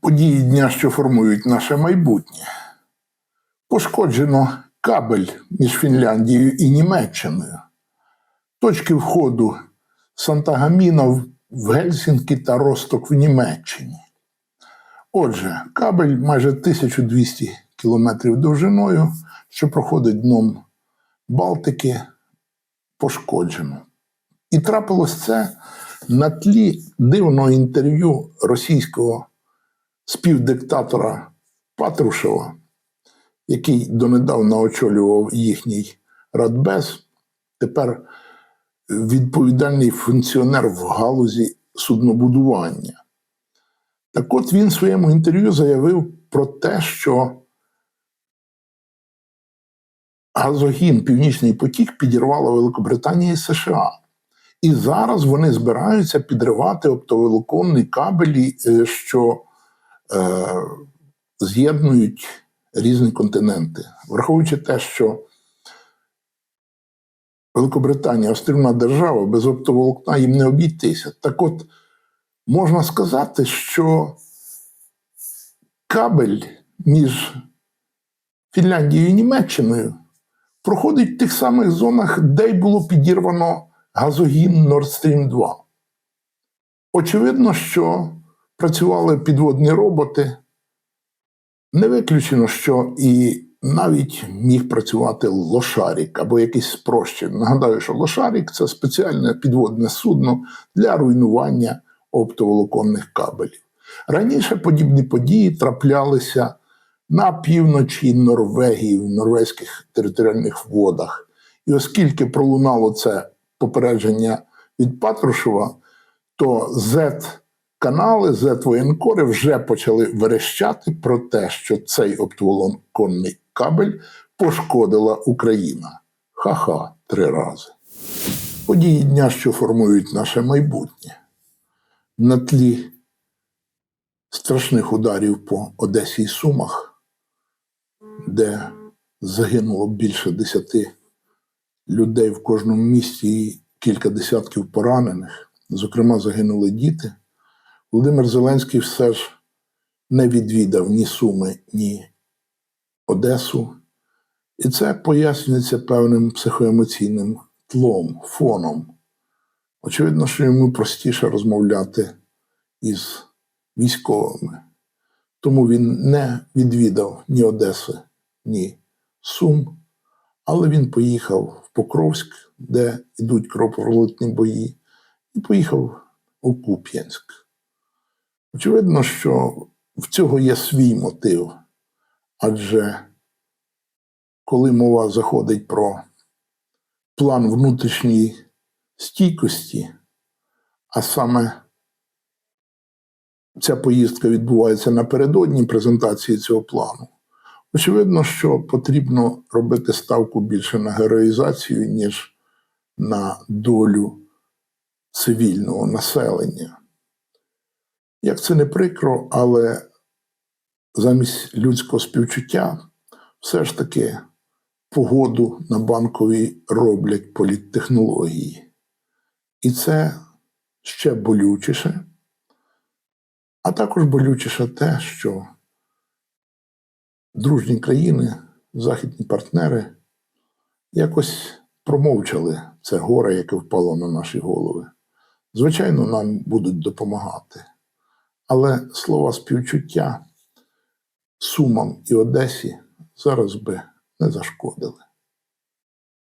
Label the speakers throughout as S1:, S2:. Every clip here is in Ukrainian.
S1: Події дня, що формують наше майбутнє. Пошкоджено кабель між Фінляндією і Німеччиною. Точки входу Сантагаміна в- Гельсінкі та Росток в Німеччині. Отже, кабель майже 1200 кілометрів довжиною, що проходить дном Балтики, пошкоджено. І трапилось це на тлі дивного інтерв'ю російського співдиктатора Патрушева, який донедавна очолював їхній Радбез, тепер відповідальний функціонер в галузі суднобудування. Так от він в своєму інтерв'ю заявив про те, що газогін Північний потік підірвала Великобританія і США. І зараз вони збираються підривати оптоволоконні кабелі, е, що е, з'єднують різні континенти, враховуючи те, що Великобританія острівна держава, без оптоволокна їм не обійтися. Так от можна сказати, що кабель між Фінляндією і Німеччиною проходить в тих самих зонах, де й було підірвано газогін Nord Stream 2. Очевидно, що працювали підводні роботи. Не виключено, що і навіть міг працювати лошарік або якийсь спрощений. Нагадаю, що лошарік це спеціальне підводне судно для руйнування оптоволоконних кабелів. Раніше подібні події траплялися на півночі Норвегії, в норвезьких територіальних водах. І оскільки пролунало це попередження від Патрушева, то Z канали, Z воєнкори вже почали верещати про те, що цей оптоволоконний кабель пошкодила Україна. Ха-ха, три рази. Події дня, що формують наше майбутнє. На тлі страшних ударів по Одесі і Сумах, де загинуло більше десяти людей в кожному місті і кілька десятків поранених, зокрема, загинули діти. Володимир Зеленський все ж не відвідав ні Суми, ні Одесу. І це пояснюється певним психоемоційним тлом, фоном. Очевидно, що йому простіше розмовляти із військовими. Тому він не відвідав ні Одеси, ні. Сум, але він поїхав в Покровськ, де йдуть кровопролитні бої, і поїхав у Куп'янськ. Очевидно, що в цього є свій мотив, адже коли мова заходить про план внутрішньої стійкості, а саме ця поїздка відбувається напередодні презентації цього плану, очевидно, що потрібно робити ставку більше на героїзацію, ніж на долю цивільного населення. Як це не прикро, але замість людського співчуття все ж таки погоду на банковій роблять політтехнології. І це ще болючіше. А також болючіше те, що дружні країни, західні партнери якось промовчали це горе, яке впало на наші голови. Звичайно, нам будуть допомагати. Але слова співчуття Сумам і Одесі зараз би не зашкодили.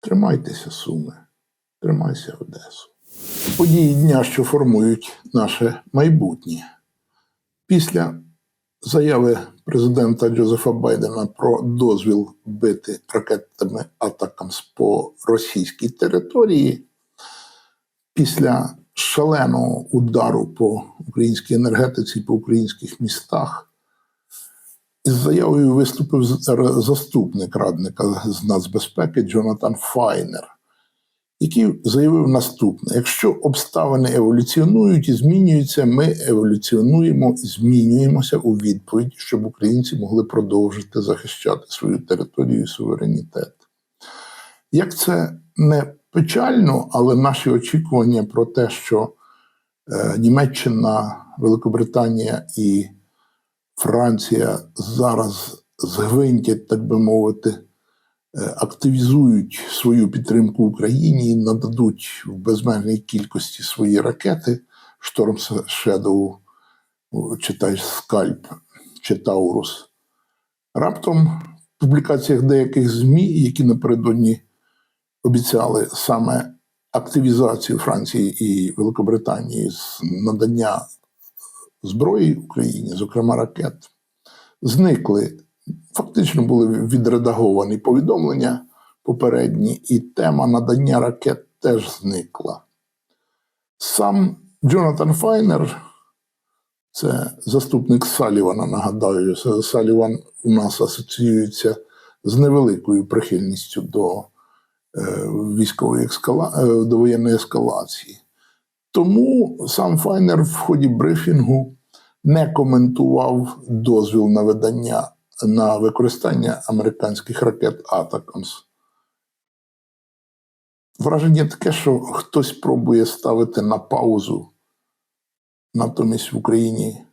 S1: Тримайтеся, Суми, тримайся, Одесу. Події дня, що формують наше майбутнє. Після заяви президента Джозефа Байдена про дозвіл бити ракетами атакамс по російській території, після шаленого удару по українській енергетиці, по українських містах. Із заявою виступив заступник радника з нацбезпеки Джонатан Файнер. Який заявив наступне: якщо обставини еволюціонують і змінюються, ми еволюціонуємо і змінюємося у відповідь, щоб українці могли продовжити захищати свою територію і суверенітет. Як це не печально, але наші очікування про те, що е, Німеччина, Великобританія і Франція зараз згвинтять, так би мовити, активізують свою підтримку Україні і нададуть в безмежній кількості свої ракети Шторм Shadow, о, читай Скальп чи Таурус. Раптом в публікаціях деяких ЗМІ, які напередодні обіцяли саме активізацію Франції і Великобританії з надання зброї Україні, зокрема ракет, зникли. Фактично були відредаговані повідомлення попередні, і тема надання ракет теж зникла. Сам Джонатан Файнер, це заступник Салівана, нагадаю, Саліван у нас асоціюється з невеликою прихильністю до е, військової ескала... е, до воєнної ескалації. Тому сам Файнер в ході брифінгу не коментував дозвіл на видання на використання американських ракет Атакамс. Враження таке, що хтось пробує ставити на паузу, натомість в Україні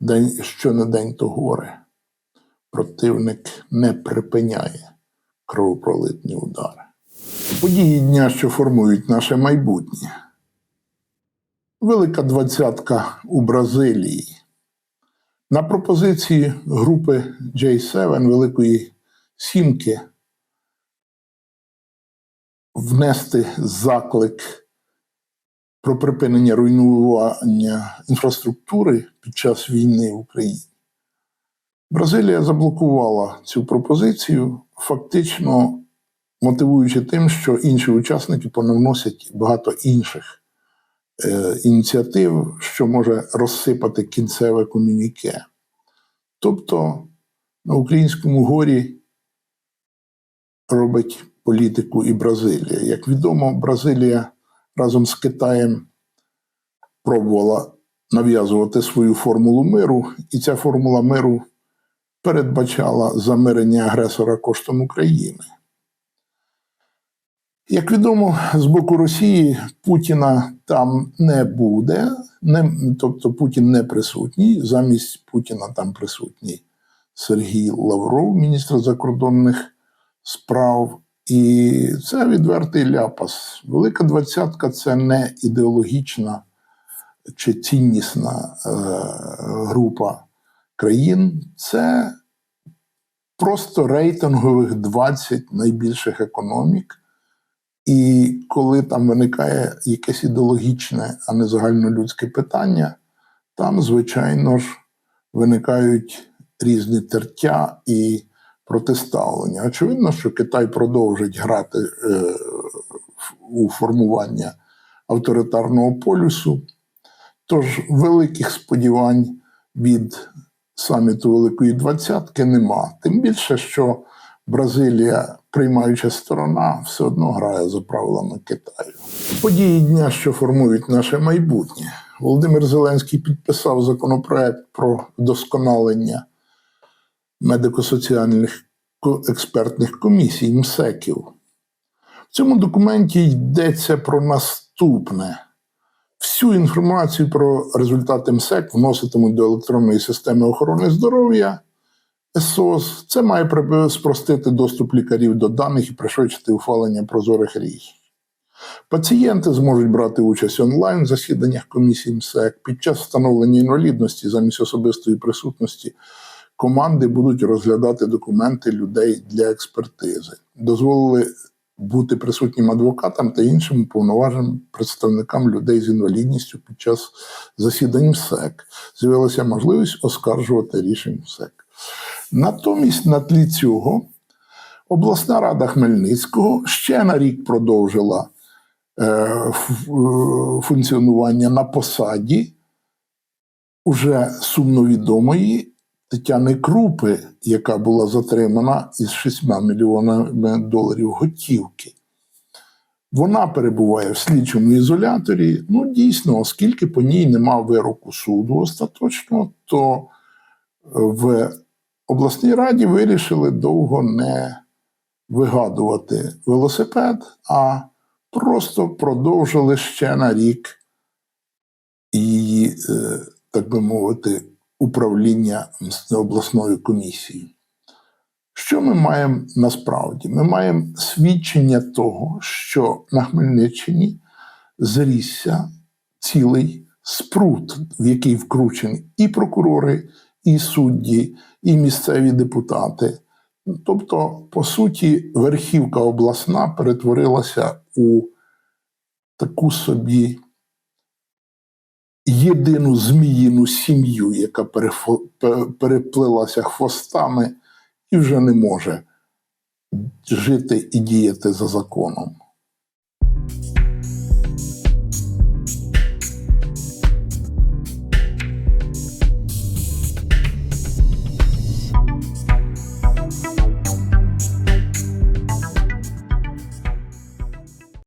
S1: день, що не день, то горе. Противник не припиняє кровопролитні удари. Події дня, що формують наше майбутнє. Велика двадцятка у Бразилії. На пропозиції групи J7 Великої Сімки внести заклик про припинення руйнування інфраструктури під час війни в Україні. Бразилія заблокувала цю пропозицію, фактично мотивуючи тим, що інші учасники понавносять багато інших ініціатив, що може розсипати кінцеве комюніке. Тобто на українському горі робить політику і Бразилія. Як відомо, Бразилія разом з Китаєм пробувала нав'язувати свою формулу миру, і ця формула миру передбачала замирення агресора коштом України. Як відомо, з боку Росії Путіна там не буде, не, тобто Путін не присутній. Замість Путіна там присутній Сергій Лавров, міністр закордонних справ. І це відвертий ляпас. Велика двадцятка це не ідеологічна чи ціннісна е, група країн, це просто рейтингових 20 найбільших економік. І коли там виникає якесь ідеологічне, а не загальнолюдське питання, там, звичайно ж, виникають різні тертя і протиставлення. Очевидно, що Китай продовжить грати е, у формування авторитарного полюсу, тож великих сподівань від саміту Великої Двадцятки нема. Тим більше, що Бразилія, приймаюча сторона, все одно грає за правилами Китаю. Події дня, що формують наше майбутнє. Володимир Зеленський підписав законопроект про вдосконалення медико-соціальних експертних комісій МСЕКів. В цьому документі йдеться про наступне. Всю інформацію про результати МСЕК вноситимуть до електронної системи охорони здоров'я СОС. Це має спростити доступ лікарів до даних і пришвидшити ухвалення прозорих рішень. Пацієнти зможуть брати участь онлайн в засіданнях комісії МСЕК. Під час встановлення інвалідності замість особистої присутності команди будуть розглядати документи людей для експертизи. Дозволили бути присутнім адвокатам та іншим уповноваженим представникам людей з інвалідністю під час засідань МСЕК. З'явилася можливість оскаржувати рішень МСЕК. Натомість, на тлі цього, обласна рада Хмельницького ще на рік продовжила е, е, функціонування на посаді уже сумновідомої Тетяни Крупи, яка була затримана із 6 мільйонами доларів готівки. Вона перебуває в слідчому ізоляторі. Ну, дійсно, оскільки по ній нема вироку суду остаточно, то в обласній раді вирішили довго не вигадувати велосипед, а просто продовжили ще на рік її, е, так би мовити, управління обласною комісією. Що ми маємо насправді? Ми маємо свідчення того, що на Хмельниччині зрісся цілий спрут, в який вкручені і прокурори, і судді, і місцеві депутати. Тобто, по суті, верхівка обласна перетворилася у таку собі єдину зміїну сім'ю, яка переплилася хвостами і вже не може жити і діяти за законом.